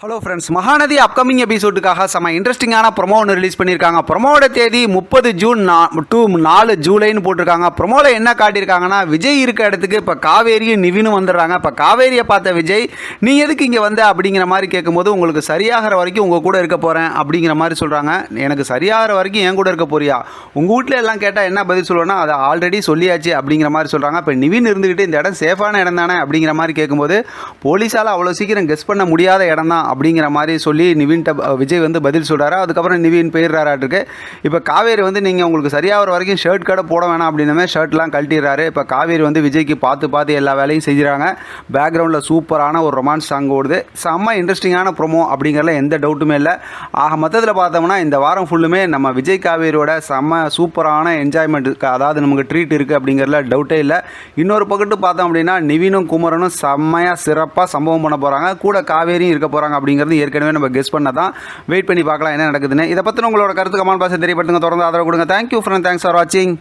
Hello friends Mahanadi upcoming எபிசோடுக்காக செம இன்ட்ரெஸ்டிங்கான ப்ரொமோ ஒன்று ரிலீஸ் பண்ணியிருக்காங்க. ப்ரொமோட தேதி முப்பது ஜூன் நா டூ நாலு ஜூலைன்னு போட்டிருக்காங்க. ப்ரொமோவில் என்ன காட்டியிருக்காங்கன்னா விஜய் இருக்க இடத்துக்கு இப்போ காவேரியும் நிவினும் வந்துடுறாங்க. இப்போ காவேரியை பார்த்த விஜய் நீ எதுக்கு இங்கே வந்த? அப்படிங்கிற மாதிரி கேட்கும்போது உங்களுக்கு சரியாகிற வரைக்கும் உங்கள் கூட இருக்க போகிறேன் அப்படிங்கிற மாதிரி சொல்கிறாங்க எனக்கு சரியாகிற வரைக்கும் என் கூட இருக்க போறியா? உங்கள் வீட்டில் எல்லாம் கேட்டால் என்ன பதில் சொல்லுவேன்னா அதை ஆல்ரெடி சொல்லியாச்சு அப்படிங்கிற மாதிரி சொல்கிறாங்க இப்போ நிவின் இருந்துக்கிட்டு இந்த இடம் சேஃபான இடம் தானே? அப்படிங்கிற மாதிரி கேட்கும்போது போலீஸால் அவ்வளோ சீக்கிரம் கெஸ் பண்ண முடியாத இடம் தான். அப்படிங்கிற மாதிரி சொல்லி நிவின்ட்ட விஜய் வந்து பதில் சொல்கிறாரு அதுக்கப்புறம் நிவின் போயிடுறாராட்டுருக்கு இப்போ காவேரி வந்து நீங்கள் உங்களுக்கு சரியாகிற வரைக்கும் ஷர்ட் கடை போட வேணாம் அப்படின்னமே ஷர்ட்லாம் கழட்டிடுறாரு. இப்போ காவேரி வந்து விஜய்க்கு பார்த்து பார்த்து எல்லா வேலையும் செய்கிறாங்க பேக்ரவுண்டில் சூப்பரான ஒரு ரொமான்ஸ் சாங் ஓடுது. செம்ம இன்ட்ரெஸ்டிங்கான ப்ரொமோ அப்படிங்கிறதுல எந்த டவுட்டுமே இல்லை. ஆக மொத்தத்தில் பார்த்தோம்னா இந்த வாரம் ஃபுல்லுமே நம்ம விஜய் காவேரியோட செம்ம சூப்பரான என்ஜாய்மெண்ட் இருக்குது அதாவது நமக்கு ட்ரீட் இருக்குது அப்படிங்கிறதுல டவுட்டே இல்லை. இன்னொரு பக்கத்து பார்த்தோம் அப்படின்னா நிவினும் குமரனும் செம்மையாக சிறப்பாக சம்பவம் பண்ண போகிறாங்க கூட காவேரியும் இருக்க போகிறாங்க போகிறாங்க அப்படிங்கிறது ஏற்கனவே நம்ம கெஸ் பண்ண தான் வெயிட் பண்ணி பார்க்கலாம் என்ன நடக்குதுன்னு. இதை பற்றின உங்களோட கருத்து கமெண்ட் பாக்ஸ் தெரியப்படுத்துங்க. தொடர்ந்து ஆதரவு கொடுங்க. தேங்க்யூ ஃப்ரெண்ட் தேங்க்ஸ் ஃபார் வாட்சிங்